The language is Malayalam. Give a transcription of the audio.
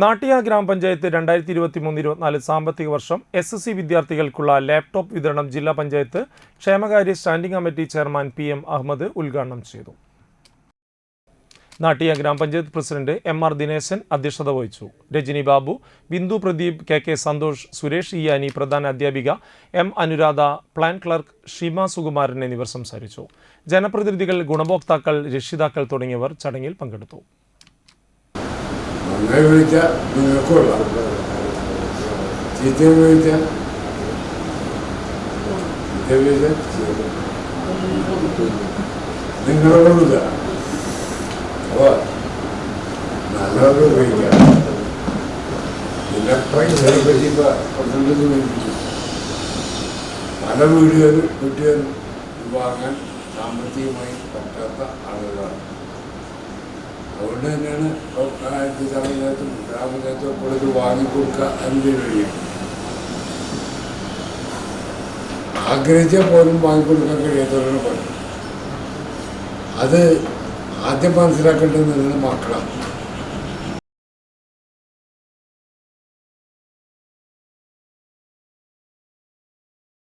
നാട്ടിയ ഗ്രാമപഞ്ചായത്ത് രണ്ടായിരത്തി ഇരുപത്തി മൂന്ന് ഇരുപത്തിനാല് സാമ്പത്തിക വർഷം എസ് എസ് സി വിദ്യാർത്ഥികൾക്കുള്ള ലാപ്ടോപ്പ് വിതരണം ജില്ലാ പഞ്ചായത്ത് ക്ഷേമകാര്യ standing committee chairman P M Ahammed ഉദ്ഘാടനം ചെയ്തു. നാട്ടിയ ഗ്രാമപഞ്ചായത്ത് പ്രസിഡന്റ് എം ആർ ദിനേശൻ അധ്യക്ഷത വഹിച്ചു. രജനി ബാബു ബിന്ദു പ്രദീപ് കെ കെ സന്തോഷ് സുരേഷ് ഇയാനി പ്രധാന അധ്യാപിക M Anuradha plan clerk Sheema Sukumaran എന്നിവർ സംസാരിച്ചു. ജനപ്രതിനിധികൾ ഗുണഭോക്താക്കൾ രക്ഷിതാക്കൾ തുടങ്ങിയവർ ചടങ്ങിൽ പങ്കെടുത്തു. നന്നായി വിളിച്ചാൽ നിങ്ങൾക്കുള്ള ചീത്തയും വിളിച്ചാൽ ചീത്ത പല വീടുകാരും വീട്ടുകാരും വാങ്ങാൻ സാമ്പത്തികമായി പറ്റാത്ത ആളുകളാണ്. അതുകൊണ്ട് തന്നെയാണ് സമയത്തും ഗ്രാമപഞ്ചായത്തും കൂടെ ഇത് വാങ്ങിക്കൊടുക്കുക എന്നതിന് കഴിയും ആഗ്രഹിച്ചാൽ പോലും വാങ്ങിക്കൊടുക്കാൻ കഴിയാത്തവരാണ് പലരും. അത് ആദ്യം മനസ്സിലാക്കേണ്ടത് നിങ്ങൾ മക്കളാണ്.